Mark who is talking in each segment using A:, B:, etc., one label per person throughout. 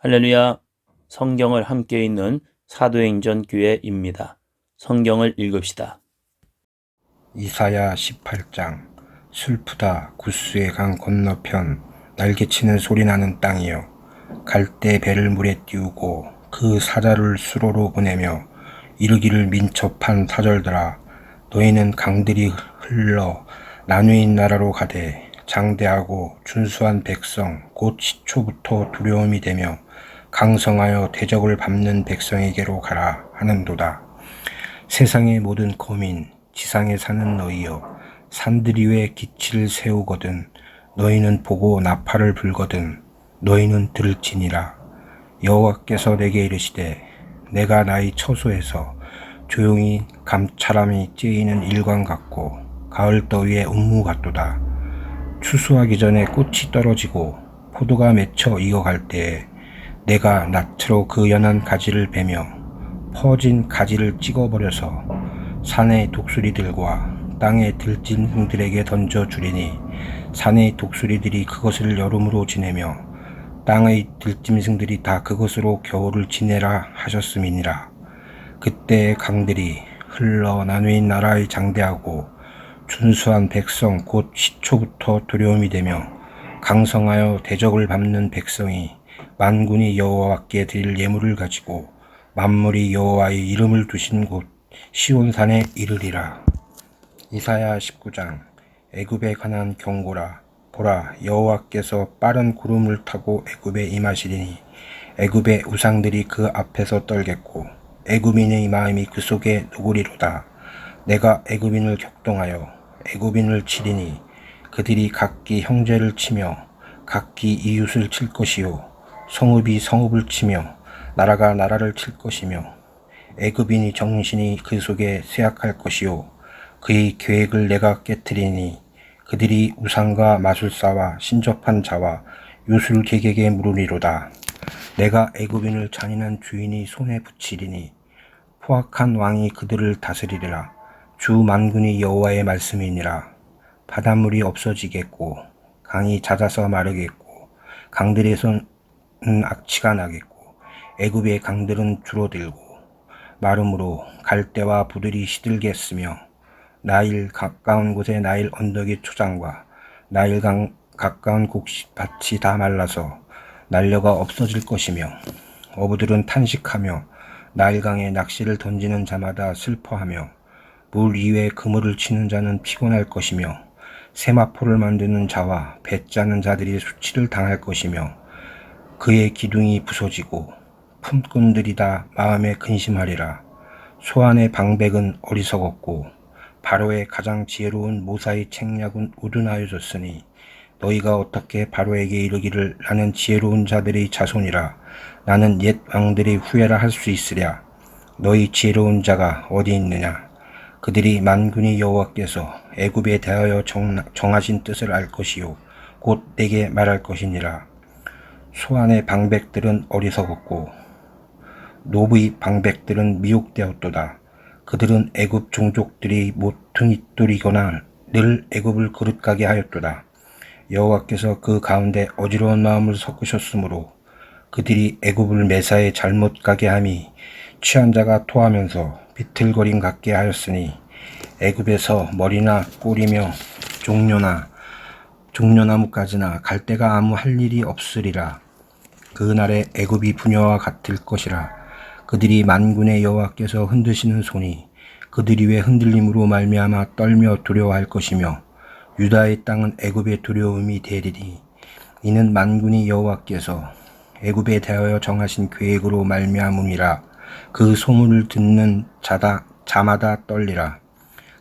A: 할렐루야. 성경을 함께 읽는 사도행전 교회입니다. 성경을 읽읍시다.
B: 이사야 18장 슬프다 구스의 강 건너편 날개치는 소리 나는 땅이여 갈대 배를 물에 띄우고 그 사자를 수로로 보내며 이르기를 민첩한 사절들아 너희는 강들이 흘러 나누인 나라로 가되 장대하고 준수한 백성 곧 시초부터 두려움이 되며 강성하여 대적을 밟는 백성에게로 가라 하는도다. 세상의 모든 거민, 지상에 사는 너희여, 산들이 왜 기치를 세우거든, 너희는 보고 나팔을 불거든, 너희는 들을지니라. 여호와께서 내게 이르시되, 내가 나의 처소에서 조용히 감찰함이 찌이는 일광 같고, 가을 더위의 운무 같도다. 추수하기 전에 꽃이 떨어지고, 포도가 맺혀 익어갈 때에, 내가 낫으로 그 연한 가지를 베며, 퍼진 가지를 찍어버려서 산의 독수리들과 땅의 들짐승들에게 던져 주리니 산의 독수리들이 그것을 여름으로 지내며 땅의 들짐승들이 다 그것으로 겨울을 지내라 하셨음이니라. 그때 강들이 흘러 나누인 나라의 장대하고 준수한 백성 곧 시초부터 두려움이 되며 강성하여 대적을 밟는 백성이 만군이 여호와께 드릴 예물을 가지고 만물이 여호와의 이름을 두신 곳 시온산에 이르리라. 이사야 19장 애굽에 관한 경고라. 보라 여호와께서 빠른 구름을 타고 애굽에 임하시리니 애굽의 우상들이 그 앞에서 떨겠고 애굽인의 마음이 그 속에 누구리로다. 내가 애굽인을 격동하여 애굽인을 치리니 그들이 각기 형제를 치며 각기 이웃을 칠 것이요 성읍이 성읍을 치며 나라가 나라를 칠 것이며 애굽인이 정신이 그 속에 쇠약할 것이요 그의 계획을 내가 깨뜨리니 그들이 우상과 마술사와 신접한 자와 요술객에게 물으리로다. 내가 애굽인을 잔인한 주인이 손에 붙이리니 포악한 왕이 그들을 다스리리라. 주 만군이 여호와의 말씀이니라. 바닷물이 없어지겠고 강이 잦아서 마르겠고 강들에서는 악취가 나겠고 애굽의 강들은 줄어들고 마름으로 갈대와 부들이 시들겠으며 나일 가까운 곳에 나일 언덕의 초장과 나일강 가까운 곡식밭이 다 말라서 날려가 없어질 것이며 어부들은 탄식하며 나일강에 낚시를 던지는 자마다 슬퍼하며 물 위에 그물을 치는 자는 피곤할 것이며 세마포를 만드는 자와 배 짜는 자들이 수치를 당할 것이며 그의 기둥이 부서지고 품꾼들이 다 마음에 근심하리라. 소안의 방백은 어리석었고 바로의 가장 지혜로운 모사의 책략은 우둔하여졌으니 너희가 어떻게 바로에게 이르기를 나는 지혜로운 자들의 자손이라. 나는 옛 왕들의 후예라 할 수 있으랴. 너희 지혜로운 자가 어디 있느냐? 그들이 만군의 여호와께서 애굽에 대하여 정, 정하신 뜻을 알 것이요. 곧 내게 말할 것이니라 소안의 방백들은 어리석었고 노브의 방백들은 미혹되었도다. 그들은 애굽 종족들이 모퉁이돌이거나 늘 애굽을 그릇가게 하였도다. 여호와께서 그 가운데 어지러운 마음을 섞으셨으므로 그들이 애굽을 매사에 잘못 가게 함이 취한 자가 토하면서 비틀거림 같게 하였으니 애굽에서 머리나 꼬리며 종려나 종려나무까지나 갈대가 아무 할 일이 없으리라. 그날에 애굽이 부녀와 같을 것이라. 그들이 만군의 여호와께서 흔드시는 손이 그들이 왜 흔들림으로 말미암아 떨며 두려워할 것이며 유다의 땅은 애굽의 두려움이 되리니 이는 만군의 여호와께서 애굽에 대하여 정하신 계획으로 말미암음이라 그 소문을 듣는 자다 자마다 떨리라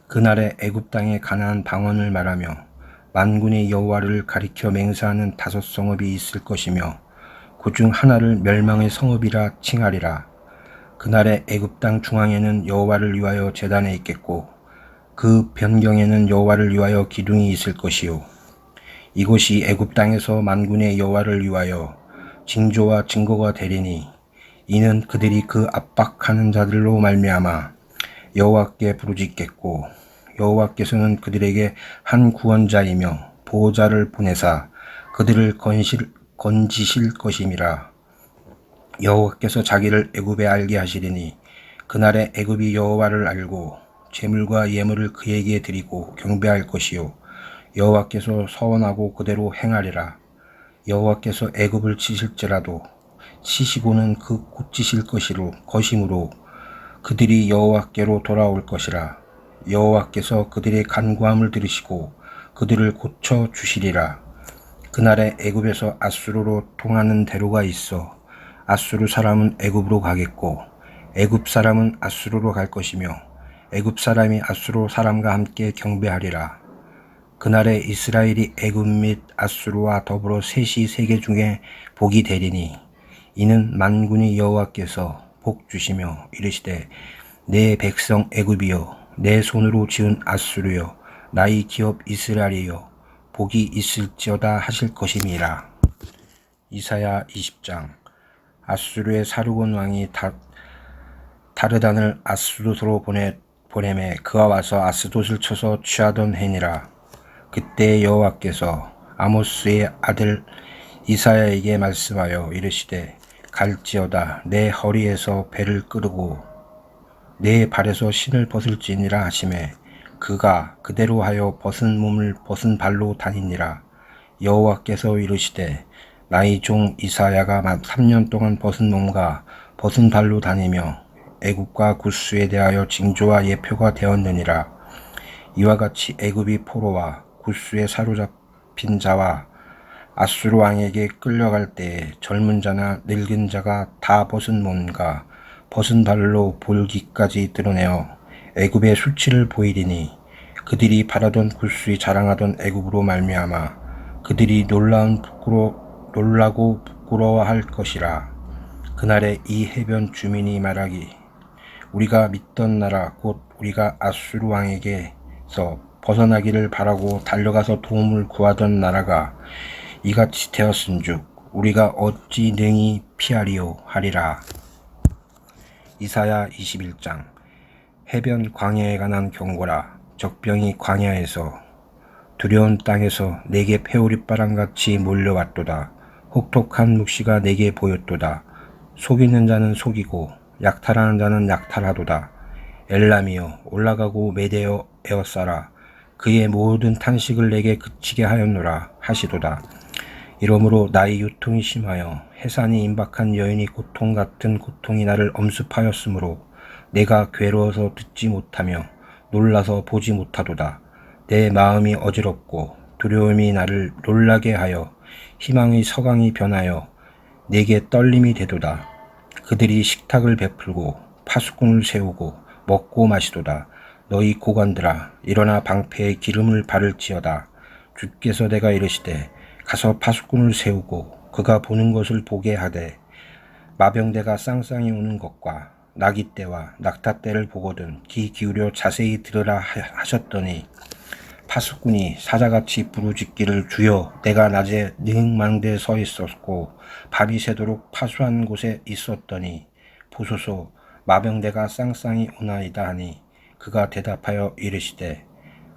B: 그날에 애굽 땅에 가나안 방언을 말하며 만군의 여호와를 가리켜 맹세하는 다섯 성읍이 있을 것이며 그 중 하나를 멸망의 성읍이라 칭하리라. 그날의 애굽 땅 중앙에는 여호와를 위하여 제단에 있겠고 그 변경에는 여호와를 위하여 기둥이 있을 것이요. 이곳이 애굽 땅에서 만군의 여호와를 위하여 징조와 증거가 되리니 이는 그들이 그 압박하는 자들로 말미암아 여호와께 부르짖겠고 여호와께서는 그들에게 한 구원자이며 보호자를 보내사 그들을 건실, 건지실 것임이라 여호와께서 자기를 애굽에 알게 하시리니 그날에 애굽이 여호와를 알고 재물과 예물을 그에게 드리고 경배할 것이요 여호와께서 서원하고 그대로 행하리라. 여호와께서 애굽을 치실지라도 치시고는 그 곧치실 것이로 것이므로 그들이 여호와께로 돌아올 것이라. 여호와께서 그들의 간구함을 들으시고 그들을 고쳐 주시리라 그날에 애굽에서 아수르로 통하는 대로가 있어 아수르 사람은 애굽으로 가겠고 애굽 사람은 아수르로 갈 것이며 애굽 사람이 아수르 사람과 함께 경배하리라. 그날에 이스라엘이 애굽 및 아수르와 더불어 셋이 세계 중에 복이 되리니 이는 만군의 여호와께서 복 주시며 이르시되 내 백성 애굽이여 내 손으로 지은 아수르여 나의 기업 이스라엘이여 복이 있을지어다 하실 것임이라. 이사야 20장. 아수르의 사르곤 왕이 다, 다르단을 아스도스로 보내 보내매 그가 와서 아스돗을 쳐서 취하던 해니라. 그때 여호와께서 아모스의 아들 이사야에게 말씀하여 이르시되 갈지어다 내 허리에서 배를 끄르고 내 발에서 신을 벗을지니라 하심에 그가 그대로 하여 벗은 몸을 벗은 발로 다니니라. 여호와께서 이르시되 나의 종 이사야가 만 3년 동안 벗은 몸과 벗은 발로 다니며 애굽과 구스에 대하여 징조와 예표가 되었느니라. 이와 같이 애굽이 포로와 구스에 사로잡힌 자와 아수르 왕에게 끌려갈 때에 젊은 자나 늙은 자가 다 벗은 몸과 벗은 발로 볼기까지 드러내어 애굽의 수치를 보이리니 그들이 바라던 구스이 자랑하던 애굽으로 말미암아 그들이 놀라운 부끄러 놀라고 부끄러워할 것이라 그날에 이 해변 주민이 말하기 우리가 믿던 나라 곧 우리가 아수르 왕에게서 벗어나기를 바라고 달려가서 도움을 구하던 나라가 이같이 되었은즉 우리가 어찌 능히 피하리요 하리라. 이사야 21장 해변 광야에 관한 경고라 적병이 광야에서 두려운 땅에서 내게 페오리바람같이 몰려왔도다. 혹독한 묵시가 내게 보였도다. 속이는 자는 속이고 약탈하는 자는 약탈하도다. 엘람이여 올라가고 메대어 에어싸라. 그의 모든 탄식을 내게 그치게 하였노라 하시도다. 이러므로 나의 유통이 심하여 해산이 임박한 여인이 고통 같은 고통이 나를 엄습하였으므로 내가 괴로워서 듣지 못하며 놀라서 보지 못하도다. 내 마음이 어지럽고 두려움이 나를 놀라게 하여 희망의 서강이 변하여 내게 떨림이 되도다. 그들이 식탁을 베풀고 파수꾼을 세우고 먹고 마시도다. 너희 고관들아 일어나 방패에 기름을 바를지어다. 주께서 내가 이르시되 가서 파수꾼을 세우고 그가 보는 것을 보게 하되 마병대가 쌍쌍이 오는 것과 나기 때와 낙타 때를 보거든 귀 기울여 자세히 들으라 하- 하셨더니 파수꾼이 사자같이 부르짖기를 주여 내가 낮에 능망대에 서 있었고 밤이 새도록 파수한 곳에 있었더니 보소서 마병대가 쌍쌍이 오나이다 하니 그가 대답하여 이르시되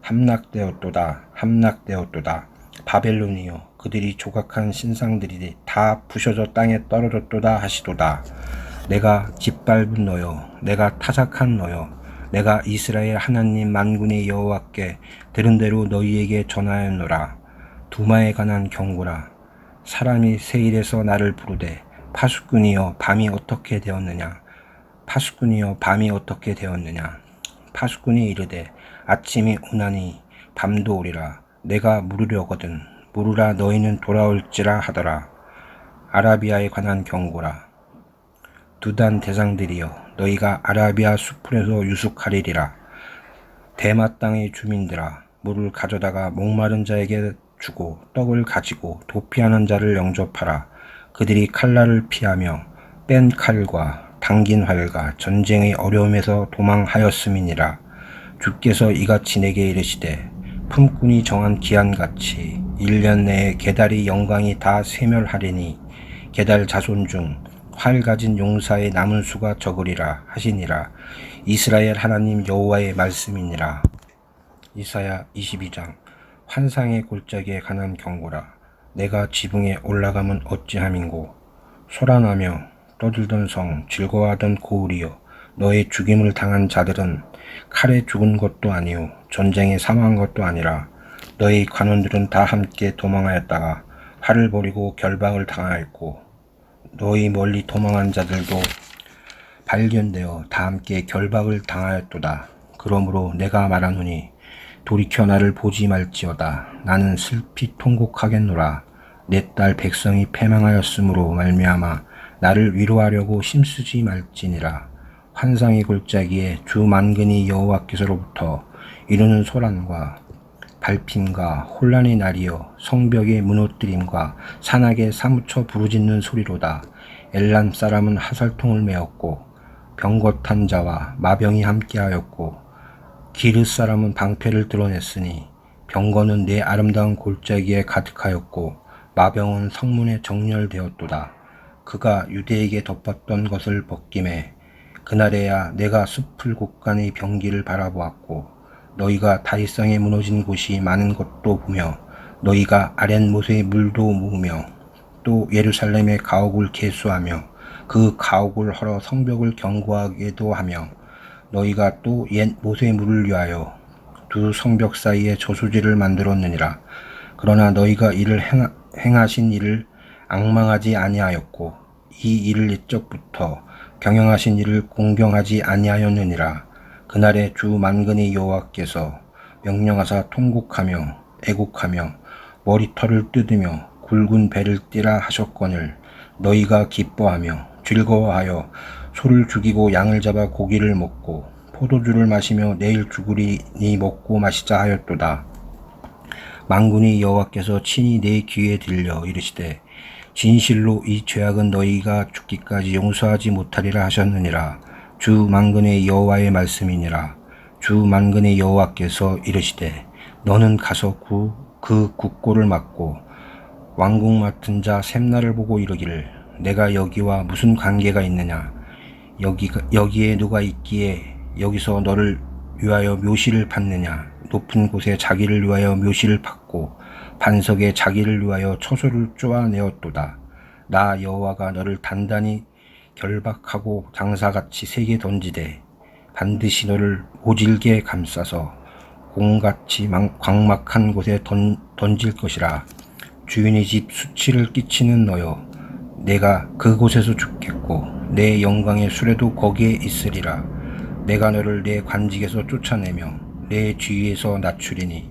B: 함락되었도다 함락되었도다. 바벨론이여 그들이 조각한 신상들이 다 부셔져 땅에 떨어졌도다 하시도다 내가 짓밟은 너여 내가 타작한 너여 내가 이스라엘 하나님 만군의 여호와께 들은 대로 너희에게 전하였노라. 두마에 관한 경고라. 사람이 세일에서 나를 부르되 파수꾼이여 밤이 어떻게 되었느냐? 파수꾼이여 밤이 어떻게 되었느냐? 파수꾼이 이르되 아침이 오나니 밤도 오리라. 내가 물으려거든 물으라 너희는 돌아올지라 하더라. 아라비아에 관한 경고라 두단 대장들이여 너희가 아라비아 수풀에서 유숙하리리라. 대마 땅의 주민들아 물을 가져다가 목마른 자에게 주고 떡을 가지고 도피하는 자를 영접하라. 그들이 칼날을 피하며 뺀 칼과 당긴 활과 전쟁의 어려움에서 도망하였음이니라. 주께서 이같이 내게 이르시되 품꾼이 정한 기한같이 1년 내에 게달이 영광이 다 세멸하리니 게달 자손 중 활 가진 용사의 남은 수가 적으리라 하시니라. 이스라엘 하나님 여호와의 말씀이니라. 이사야 22장. 환상의 골짜기에 관한 경고라. 내가 지붕에 올라가면 어찌함인고? 소란하며 떠들던 성 즐거워하던 고을이여 너의 죽임을 당한 자들은 칼에 죽은 것도 아니요 전쟁에 사망한 것도 아니라 너의 관원들은 다 함께 도망하였다가 활을 버리고 결박을 당하였고 너희 멀리 도망한 자들도 발견되어 다 함께 결박을 당하였도다. 그러므로 내가 말하노니 돌이켜 나를 보지 말지어다. 나는 슬피 통곡하겠노라. 내 딸 백성이 패망하였으므로 말미암아 나를 위로하려고 힘쓰지 말지니라. 환상의 골짜기에 주 만근이 여호와께서로부터 이루는 소란과 발핀과 혼란의 날이여 성벽의 무너뜨림과 산악에 사무쳐 부르짖는 소리로다. 엘람 사람은 하살통을 메었고 병거탄 자와 마병이 함께하였고 기르 사람은 방패를 드러냈으니 병거는 내 아름다운 골짜기에 가득하였고 마병은 성문에 정렬되었도다. 그가 유대에게 덮었던 것을 벗김에 그날에야 내가 숲을 곳간의 병기를 바라보았고 너희가 다윗성에 무너진 곳이 많은 것도 보며 너희가 아랫못의 물도 모으며 또 예루살렘의 가옥을 개수하며 그 가옥을 헐어 성벽을 견고하게도 하며 너희가 또옛 못의 물을 위하여 두 성벽 사이에 저수지를 만들었느니라. 그러나 너희가 이를 행하, 행하신 일을 악망하지 아니하였고 이 일을 옛적부터 경영하신 일을 공경하지 아니하였느니라 그날에 주 만근의 여호와께서 명령하사 통곡하며 애곡하며 머리털을 뜯으며 굵은 배를 띠라 하셨거늘 너희가 기뻐하며 즐거워하여 소를 죽이고 양을 잡아 고기를 먹고 포도주를 마시며 내일 죽으리니 먹고 마시자 하였도다. 만군의 여호와께서 친히 내 귀에 들려 이르시되 진실로 이 죄악은 너희가 죽기까지 용서하지 못하리라 하셨느니라 주 만군의 여호와의 말씀이니라. 주 만군의 여호와께서 이르시되 너는 가서 구, 그 국고를 막고 왕궁 맡은 자 샘나를 보고 이르기를 내가 여기와 무슨 관계가 있느냐? 여기 여기에 누가 있기에 여기서 너를 위하여 묘시를 받느냐? 높은 곳에 자기를 위하여 묘시를 받고 반석에 자기를 위하여 처소를 쪼아내었도다. 나 여호와가 너를 단단히 결박하고 장사같이 세게 던지되 반드시 너를 모질게 감싸서 공같이 망- 광막한 곳에 던, 던질 것이라. 주인의 집 수치를 끼치는 너여 내가 그곳에서 죽겠고 내 영광의 수레도 거기에 있으리라. 내가 너를 내 관직에서 쫓아내며 내 주위에서 낮추리니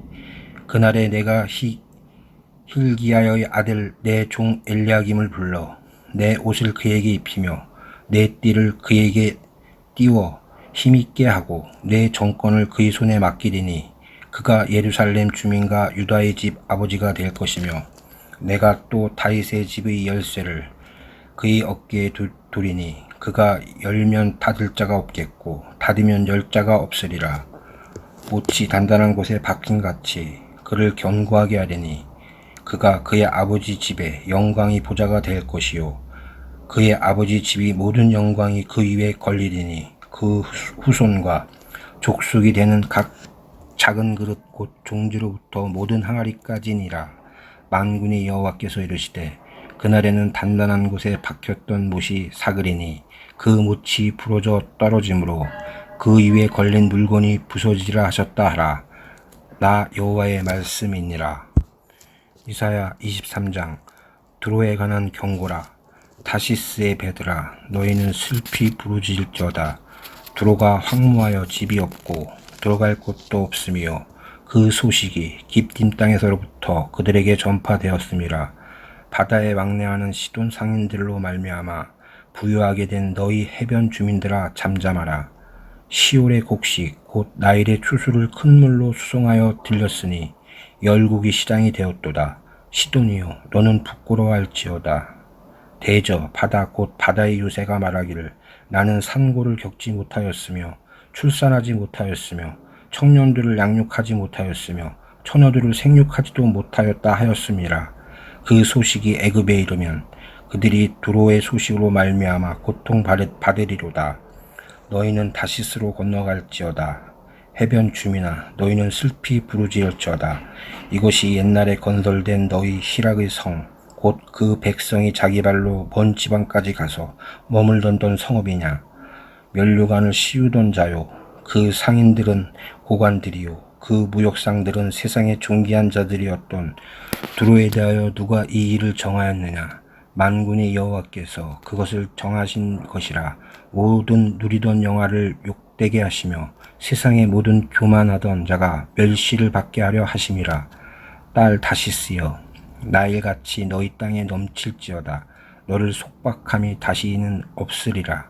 B: 그날에 내가 히, 힐기야의 아들 내 종 엘리야김을 불러 내 옷을 그에게 입히며 내 띠를 그에게 띄워 힘있게 하고 내 정권을 그의 손에 맡기리니 그가 예루살렘 주민과 유다의 집 아버지가 될 것이며 내가 또 다윗의 집의 열쇠를 그의 어깨에 두, 두리니 그가 열면 닫을 자가 없겠고 닫으면 열 자가 없으리라. 못이 단단한 곳에 박힌 같이 그를 견고하게 하리니 그가 그의 아버지 집에 영광이 보좌가 될 것이요 그의 아버지 집이 모든 영광이 그 위에 걸리리니 그 후손과 족속이 되는 각 작은 그릇 곧 종지로부터 모든 항아리까지니라. 만군의 여호와께서 이르시되 그날에는 단단한 곳에 박혔던 못이 사그리니 그 못이 부러져 떨어지므로 그 위에 걸린 물건이 부서지라 하셨다 하라. 나 여호와의 말씀이니라. 이사야 23장. 두로에 관한 경고라 다시스의 배들아 너희는 슬피 부르짖을지어다. 두로가 황무하여 집이 없고 들어갈 곳도 없으며 그 소식이 깊딘 땅에서로부터 그들에게 전파되었음이라. 바다에 왕래하는 시돈 상인들로 말미암아 부유하게 된 너희 해변 주민들아 잠잠하라. 시올의 곡식 곧 나일의 추수를 큰 물로 수송하여 들렸으니 열국이 시장이 되었도다. 시돈이여 너는 부끄러워할지어다 대저 바다 곧 바다의 요새가 말하기를 나는 산고를 겪지 못하였으며 출산하지 못하였으며 청년들을 양육하지 못하였으며 처녀들을 생육하지도 못하였다 하였음이라 그 소식이 애굽에 이르면 그들이 두로의 소식으로 말미암아 고통 받으리로다. 너희는 다시스로 건너갈지어다. 해변 주민아 너희는 슬피 부르짖을지어다. 이것이 옛날에 건설된 너희 희락의 성 곧 그 백성이 자기 발로 먼 지방까지 가서 머물던던 성읍이냐. 면류관을 씌우던 자요. 그 상인들은 고관들이요. 그 무역상들은 세상의 존귀한 자들이었던 두로에 대하여 누가 이 일을 정하였느냐. 만군의 여호와께서 그것을 정하신 것이라. 모든 누리던 영화를 욕되게 하시며 세상의 모든 교만하던 자가 멸시를 받게 하려 하심이라. 딸 다시스여 나일같이 너희 땅에 넘칠지어다. 너를 속박함이 다시는 없으리라.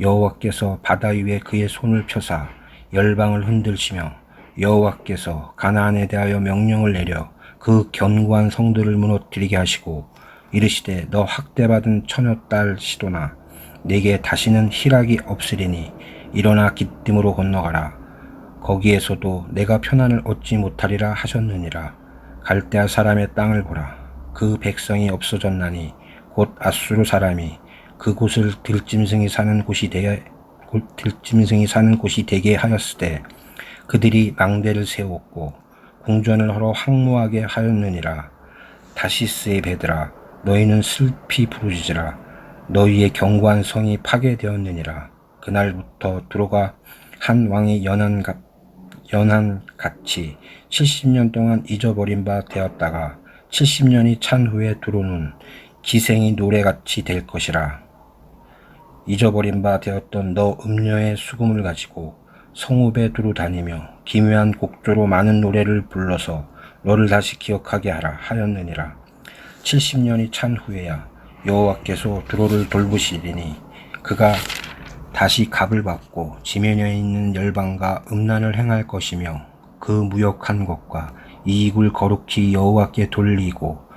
B: 여호와께서 바다 위에 그의 손을 펴사 열방을 흔들시며 여호와께서 가나안에 대하여 명령을 내려 그 견고한 성들을 무너뜨리게 하시고 이르시되 너 학대받은 처녀 딸 시도나 내게 다시는 희락이 없으리니 일어나 기뜸으로 건너가라. 거기에서도 내가 편안을 얻지 못하리라 하셨느니라 갈대아 사람의 땅을 보라. 그 백성이 없어졌나니 곧 아수르 사람이 그곳을 들짐승이 사는 곳이 곧 들짐승이 사는 곳이 되게 하였으되 그들이 망대를 세웠고 궁전을 하러 황무하게 하였느니라. 다시스의 배들아 너희는 슬피 부르짖으라. 너희의 견고한 성이 파괴되었느니라. 그날부터 두로가 한 왕의 연한 가, 연한 같이 70년 동안 잊어버린 바 되었다가 70년이 찬 후에 두로는 기생이 노래같이 될 것이라. 잊어버린 바 되었던 너 음녀의 수금을 가지고 성읍에 두루 다니며 기묘한 곡조로 많은 노래를 불러서 너를 다시 기억하게 하라 하였느니라. 70년이 찬 후에야 여호와께서 두로를 돌보시리니 그가 다시 갑을 받고 지면에 있는 열방과 음란을 행할 것이며 그 무역한 것과 이익을 거룩히 여호와께 돌리고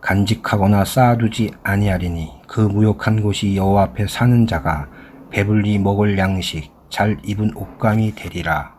B: 간직하거나 쌓아두지 아니하리니 그 무역한 곳이 여호와 앞에 사는 자가 배불리 먹을 양식 잘 입은 옷감이 되리라